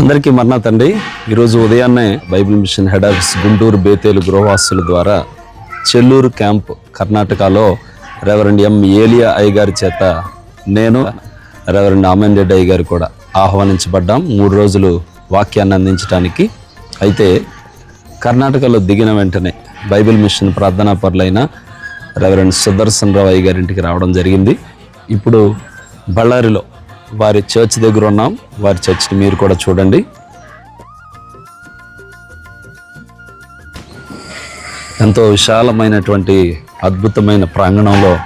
అందరికీ మరణ తండ్రి. ఈరోజు ఉదయాన్నే Bible mission head office Guntur Bethel గృహవాసుల ద్వారా చెల్లూరు క్యాంప్ కర్ణాటకలో రెవరెండ్ ఎం ఏలియా అయ్య గారి చేత నేను రెవరెండ్ ఆమెన్ రెడ్డి అయ్య గారు కూడా ఆహ్వానించబడ్డాం. మూడు రోజులు వాక్యాన్ని అందించడానికి అయితే కర్ణాటకలో దిగిన వెంటనే బైబిల్ మిషన్ ప్రార్థనా పరులైన రెవరెండ్ సుదర్శన్ రావు అయ్య గారింటికి రావడం జరిగింది. ఇప్పుడు బళ్ళారిలో వారి చర్చ్ దగ్గర ఉన్నాం. వారి చర్చ్ని మీరు కూడా చూడండి. ఎంతో విశాలమైనటువంటి అద్భుతమైన ప్రాంగణంలో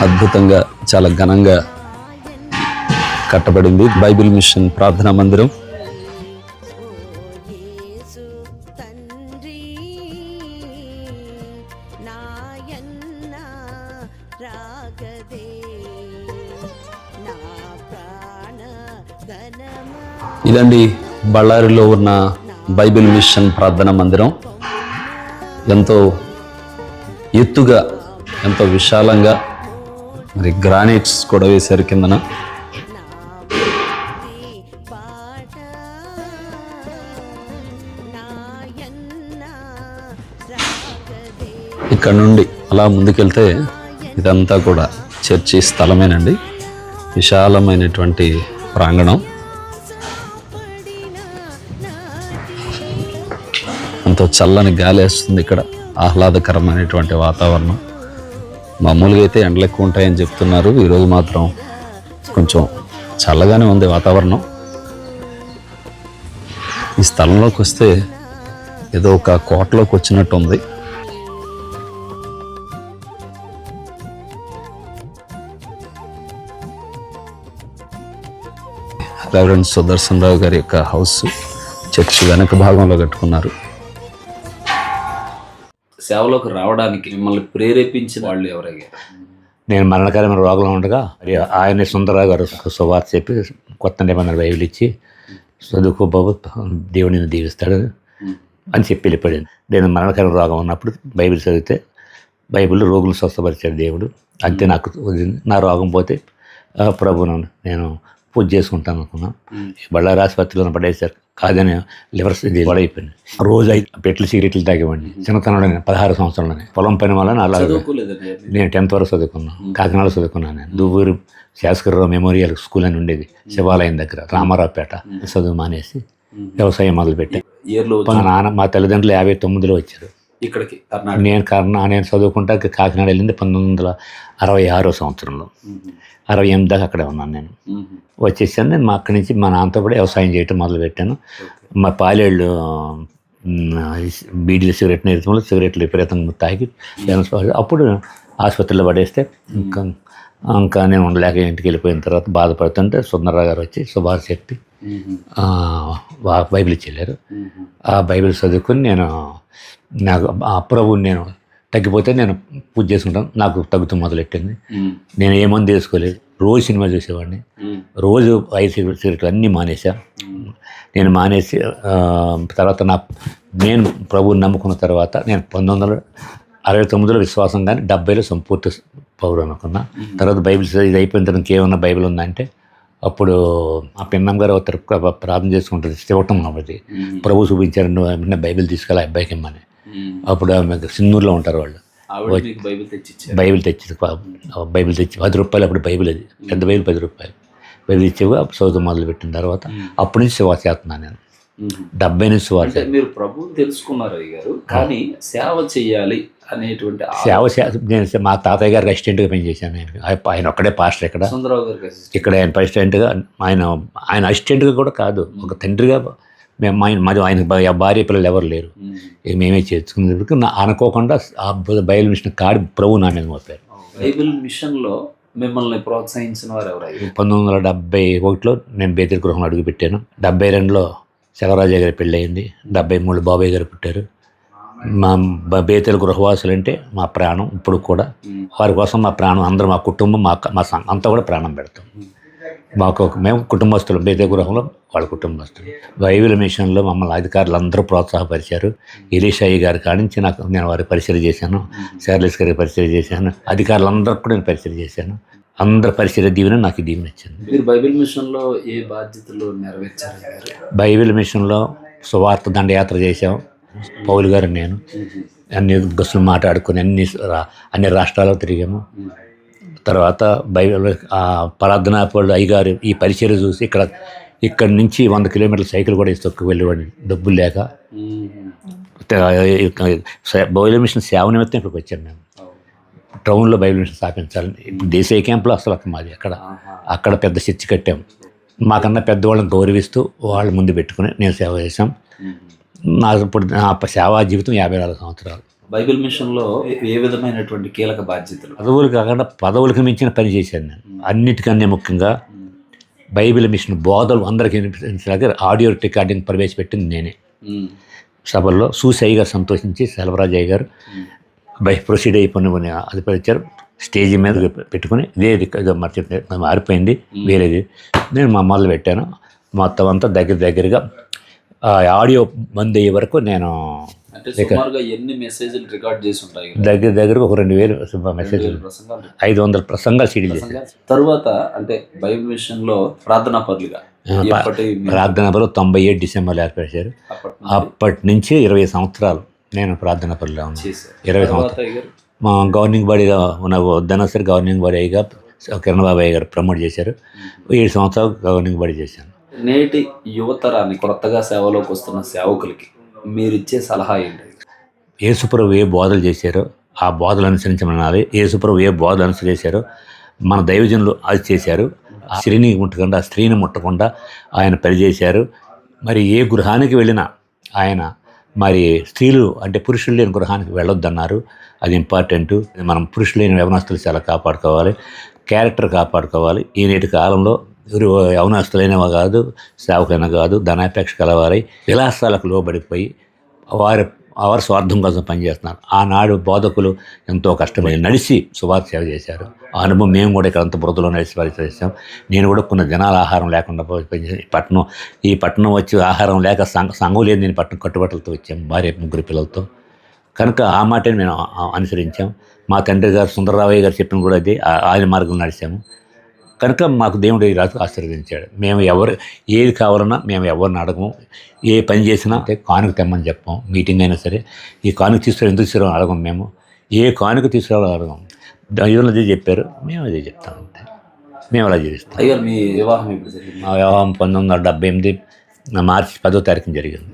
అద్భుతంగా చాలా ఘనంగా కట్టబడింది బైబిల్ మిషన్ ప్రార్థనా మందిరం. రాగదే. ఇదండి బళ్ళారిలో ఉన్న బైబిల్ మిషన్ ప్రార్థన మందిరం. ఎంతో ఎత్తుగా ఎంతో విశాలంగా మరి గ్రానైట్స్ కూడా వేశారు కిందన. ఇక్కడ నుండి అలా ముందుకెళ్తే ఇదంతా కూడా చర్చి స్థలమేనండి. విశాలమైనటువంటి ప్రాంగణం. ఎంతో చల్లని గాలి వేస్తుంది ఇక్కడ. ఆహ్లాదకరమైనటువంటి వాతావరణం. మామూలుగా అయితే ఎండలు ఎక్కువ ఉంటాయని చెప్తున్నారు. ఈరోజు మాత్రం కొంచెం చల్లగానే ఉంది వాతావరణం. ఈ స్థలంలోకి వస్తే ఏదో ఒక కోటలోకి వచ్చినట్టు ఉంది. రెవరెండ్ సుదర్శన్ రావు గారి యొక్క హౌస్ చర్చ్ వెనక భాగంలో కట్టుకున్నారు. సేవలోకి రావడానికి మిమ్మల్ని ప్రేరేపించిన వాళ్ళు ఎవరయ్యారు నేను మరణకరమైన రోగంలో ఉండగా ఆయన సుందరరావు గారు సువార్త చెప్పి కొత్త నిబంధన బైబిల్ ఇచ్చి చదువుకో బాబు దేవుడు నిన్ను దీవిస్తాడు అని చెప్పి వెళ్ళిపోయాను నేను మరణకరమైన రోగం ఉన్నప్పుడు బైబిల్ చదివితే బైబిల్ రోగులు స్వస్థపరిచాడు దేవుడు. అంతే నాకు వదిలింది. నా రోగం పోతే ఆ, ప్రభును నేను పూజ చేసుకుంటాను అనుకున్నాను బళ్ళారి ఆసుపత్రిలో పడేశారు. కాదని లివర్స్ ఇది పడైపోయింది. రోజు ఐదు పెట్లు సిగరెట్లు తాగేవాడిని. చిన్నతనంలోనే పదహారు సంవత్సరంలోనే పొలం పని వల్ల చదువుకోలేదండి నేను టెన్త్ వరకు చదువుకున్నాను కాకినాడ చదువుకున్నాను నేను. దువ్వూరు శాస్కర్రావు మెమోరియల్ స్కూల్ అని ఉండేది. శివాలయం దగ్గర రామారావుపేట. చదువు మానేసి వ్యవసాయం మొదలుపెట్టాను మా నాన్న మా తల్లిదండ్రులు యాభై తొమ్మిదిలో వచ్చారు. ఇక్కడికి కర్ణాటక. నేను కర్ణ నేను చదువుకుంటా కాకినాడ వెళ్ళింది పంతొమ్మిది వందల అరవై ఆరో సంవత్సరంలో. అరవై ఎనిమిది దాకా అక్కడే ఉన్నాను నేను. వచ్చేసాను నేను మా అక్కడి నుంచి మా నాన్నతో కూడా వ్యవసాయం చేయటం మొదలుపెట్టాను. మా పాలేళ్ళు బీడీలు సిగరెట్ నేర్చుకుని సిగరెట్లు విపరీతంగా తాగి అప్పుడు ఆసుపత్రిలో పడేస్తే ఇంకా ఇంకా నేను ఉండలేక ఇంటికి వెళ్ళిపోయిన తర్వాత బాధపడుతుంటే సుందరరావు గారు వచ్చి ఆ, వా- బైబిల్ ఇచ్చి వెళ్ళారు. ఆ బైబిల్ చదువుకుని నేను నాకు ఆ ప్రభువుని నేను తగ్గిపోతే నేను పూజ చేసుకుంటాను. నాకు తగ్గుతూ మొదలెట్టింది. నేను ఏ మందు వేసుకోలేదు. రోజు సినిమా చూసేవాడిని. రోజు ఐదు సిగరెట్ సిగరెట్లు అన్నీ మానేసా నేను మానేసి తర్వాత నా నేను ప్రభువుని నమ్ముకున్న తర్వాత నేను పంతొమ్మిది వందల అరవై తొమ్మిదిలో విశ్వాసం కానీ డెబ్బైలో సంపూర్తి పౌరు అనుకున్నా. తర్వాత బైబిల్ ఇది అయిపోయిన తర్వాత ఇంకేమన్నా బైబిల్ ఉందంటే అప్పుడు ఆ పిన్నం గారు ఒకరు ప్రార్థన చేసుకుంటుంది ఇవ్వటం కాబట్టి ప్రభు చూపించారు నువ్వు బైబిల్ తీసుకెళ్ళి అబ్బాయికి ఇమ్మని. అప్పుడు ఆమె సిన్నూరులో ఉంటారు వాళ్ళు. బైబిల్ తెచ్చి బైబిల్ తెచ్చి పది రూపాయలు అప్పుడు బైబిల్ అది. పెద్ద బైబిల్ పది రూపాయలు. బైబిల్ ఇచ్చేవి చదువు మొదలు పెట్టిన తర్వాత అప్పటి నుంచి శివాస చేస్తున్నాను నేను. డెబ్బై నుంచి అంటే మీరు ప్రభువు తెలుసుకున్నారు గారు కానీ సేవ చెయ్యాలి అనేటువంటి సేవ నేను మా తాతయ్య గారికి అసిస్టెంట్గా పనిచేశాను నేను. ఆయన- ఒక్కడే పాస్టర్ ఇక్కడ. ఇక్కడ ఆయన ప్రెసిడెంట్గా ఆయన ఆయన అసిస్టెంట్గా కూడా కాదు. ఒక తండ్రిగా మేము ఆయన మాది ఆయన భార్య పిల్లలు ఎవరు లేరు. మ్మ్. ఇక మేమే చేసుకునేందుకు నా అనుకోకుండా ఆ బయలు మిషన్ కాడి ప్రభు నా మీద మోపారు. బైబిల్ మిషన్లో మిమ్మల్ని ప్రోత్సహించిన వారు ఎవరయ్యారు పంతొమ్మిది వందల డెబ్బై ఒకటిలో నేను బేతిరి గృహంలో అడుగుపెట్టాను డెబ్బై రెండులో శివరాజయ్య గారి పెళ్ళి అయింది. డెబ్బై మూడు బాబాయ్ గారు పుట్టారు. మా బేతెల గృహవాసులు అంటే మా ప్రాణం ఇప్పుడు కూడా. వారి కోసం మా ప్రాణం అందరూ మా కుటుంబం మా మా సంఘం అంతా కూడా ప్రాణం పెడతాం. మాకు ఒక మేము కుటుంబస్తులు బేతే గృహంలో వాళ్ళ కుటుంబస్తులు. బైబిల్ మిషన్లో మమ్మల్ని అధికారులు అందరూ ప్రోత్సాహపరిచారు ఎలీషాయి గారి కాడి నుంచి నాకు నేను వారికి పరిచయం చేశాను. శార్లిస్ గారికి పరిచయం చేశాను. అధికారులందరికీ కూడా నేను పరిచయం చేశాను. అందరి పరిచయ దీవెన నాకు దీవెన ఇచ్చింది. మీరు బైబిల్ మిషన్లో ఏ బాధ్యతలు నెరవేర్చారు? బైబిల్ మిషన్లో సువార్త దండయాత్ర చేశాం. పౌలు గారు నేను. అన్ని బస్సులు మాట్లాడుకుని అన్ని అన్ని రాష్ట్రాల్లో తిరిగాము. తర్వాత బైబిల్ ఆ ప్రార్థనాపడు అయ్యగారు ఈ పరిచయం చూసి ఇక్కడ ఇక్కడ నుంచి వంద కిలోమీటర్ల సైకిల్ కూడా తొక్కు వెళ్ళేవాడిని డబ్బులు లేక. బైబిల్ మిషన్ సేవ నిమిత్తం ఇక్కడికి వచ్చాం మేము. టౌన్లో బైబిల్ మిషన్ స్థాపించాలని. ఇప్పుడు దేశీయ క్యాంపులో అసలు అక్కడ మాది అక్కడ. అక్కడ పెద్ద చర్చి కట్టాం. మాకన్నా పెద్దవాళ్ళని గౌరవిస్తూ వాళ్ళ ముందు పెట్టుకుని నేను సేవ చేశాం. నాకు ఇప్పుడు నా సేవా జీవితం యాభై నాలుగు సంవత్సరాలు. బైబిల్ మిషన్లో ఏ- విధమైనటువంటి కీలక బాధ్యతలు? పదవులు కాకుండా పదవులకు మించిన పని చేశాను నేను. అన్నిటికన్నా ముఖ్యంగా బైబిల్ మిషన్ బోధలు అందరికీ వినిపించడానికి ఆడియో రికార్డింగ్ ప్రవేశపెట్టింది నేనే. సభల్లో గారు సంతోషించి సెలవరాజయ్య గారు బై ప్రొసీడ్ అయిపోయిన అది పరిచారు స్టేజ్ మీద పెట్టుకుని ఇదే మరి మారిపోయింది. వేరేది నేను మా మొదలు పెట్టాను. మొత్తం అంతా దగ్గర దగ్గరగా ఆడియో బంద్ అయ్యే వరకు నేను అంటే సుమారుగా ఎన్ని మెసేజ్లు రికార్డ్ చేసి ఉంటాయి? దగ్గర దగ్గరకు ఒక రెండు వేలు మెసేజ్లు. ప్రసంగాలు? ఐదు వందల ప్రసంగాలు సీడీలు చేశాను తరువాత అంటే బైబిల్ మిషన్లో ప్రార్థనా మీ- ప్రార్థన పరులు తొంభై ఏడు డిసెంబర్లో ఏర్పరిచారు అప్పటి నుంచి? ఇరవై సంవత్సరాలు నేను ప్రార్థన పరులో ఉన్నాను. చేశారు. ఇరవై సంవత్సరాలు. మా గవర్నింగ్ బాడీగా ఉన్న ధనసరి గవర్నింగ్ బాడీ అయ్యగా కిరణ్ బాబాయ్ గారు ప్రమోట్ చేశారు. ఏడు సంవత్సరాలు గవర్నింగ్ బాడీ చేశాను. నేటి యువతరాన్ని కొత్తగా సేవలోకి వస్తున్న సేవకులకి మీరు ఇచ్చే సలహా ఏంటి? యేసుప్రభు ఏ బోధలు చేశారో ఆ బోధలు అనుసరించమనాలి యేసుప్రభు ఏ బోధలు అనుసరించారో మన దైవజనులు అది చేశారు. ఆ స్త్రీని ముట్టకుండా ఆ స్త్రీని ముట్టకుండా ఆయన పనిచేశారు మరి ఏ గృహానికి వెళ్ళినా ఆయన మరి స్త్రీలు అంటే పురుషులు లేని గృహానికి వెళ్ళొద్దన్నారు. అది ఇంపార్టెంట్. మనం పురుషులు లేని వ్యవనస్తులు చాలా కాపాడుకోవాలి. క్యారెక్టర్ కాపాడుకోవాలి. ఈ నేటి కాలంలో ఎవరు యవనస్తులైనవి కాదు సేవకైనా కాదు ధనాపేక్ష కలవారై విలాసాలకు లోబడిపోయి వారి వారి స్వార్థం కోసం పనిచేస్తున్నారు. ఆనాడు బోధకులు ఎంతో కష్టపడి నడిచి సువార్త సేవ చేశారు. ఆ అనుభవం మేము కూడా ఇక్కడ అంత బురదలో నడిచి వారి చేసాం నేను కూడా కొన్ని దినాల ఆహారం లేకుండా పనిచేసాను. ఈ పట్టణం ఈ పట్టణం వచ్చి ఆహారం లేక సంఘ సంఘం లేదు నేను పట్టణం కట్టుబట్టలతో వచ్చాం భార్య ముగ్గురు పిల్లలతో. కనుక ఆ మాటని మేము అనుసరించాం. మా తండ్రి గారు సుందరరావయ్య గారు చెప్పిన కూడా అది ఆయన మార్గం నడిచాము. కనుక మాకు దేవుడు ఈ రాజు ఆశీర్వదించాడు. మేము ఎవరు ఏది కావాలన్నా మేము ఎవరిని అడగము. ఏ పని చేసినా అంటే కానుక తెమ్మని చెప్పాం. మీటింగ్ అయినా సరే ఈ కానుక తీసుకురా ఎందుకు తీసుకురా అడగం మేము. ఏ కానుక తీసుకురావాలో అడగం. దైవం అదే చెప్పారు. మేము అదే చెప్తాం అంతే. మేము అలా జీవిస్తాం అయ్యారు మీ వివాహం మా వివాహం పంతొమ్మిది వందల డెబ్బై ఎనిమిది మార్చి పదో తారీఖున జరిగింది.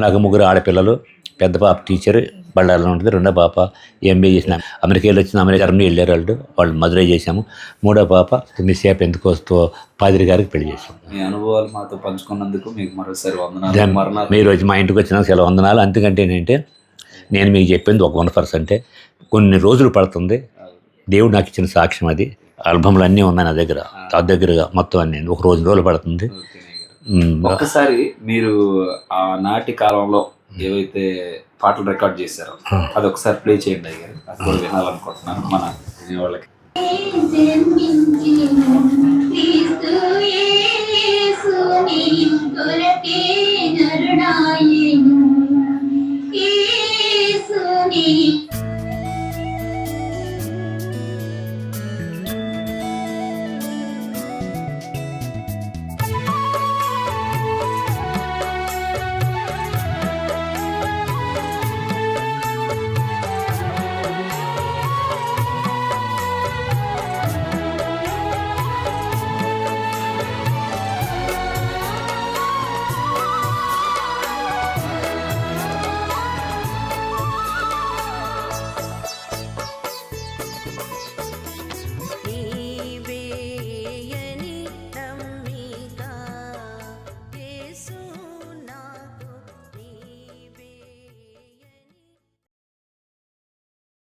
నాకు ముగ్గురు ఆడపిల్లలు పెద్ద పాప టీచర్ బళ్ళారిలో ఉంటుంది. రెండో పాప ఎంబీఏ చేసిన అమెరికాలో వచ్చిన అమెరికా జర్మనీ వెళ్ళారు వాళ్ళు. వాళ్ళు మదురై చేశాము. మూడో పాప మిస్సేపు ఎందుకు వస్తూ పాదిరి గారికి పెళ్ళి చేశాము. మీ అనుభవాలు మాతో పంచుకున్నందుకు మీకు మరోసారి వందనాలు. మీరు వచ్చి మా ఇంటికి వచ్చిన సెలవు వందనాలు. అంతకంటే ఏంటంటే నేను మీకు చెప్పింది ఒక వన్ పర్సెంటే. కొన్ని రోజులు పడుతుంది. దేవుడు నాకు ఇచ్చిన సాక్ష్యం అది. ఆల్బమ్లు అన్నీ ఉన్నాయి నా దగ్గర. నా దగ్గరగా మొత్తం అన్నీ ఒక రోజు రోజులు పడుతుంది. ఒక్కసారి మీరు ఆ నాటి కాలంలో ఏవైతే పాటలు రికార్డ్ చేశారో అది ఒకసారి ప్లే చేయండి అయ్యారు అది కూడా వినాలనుకుంటున్నాను మన వినేవాళ్ళకి.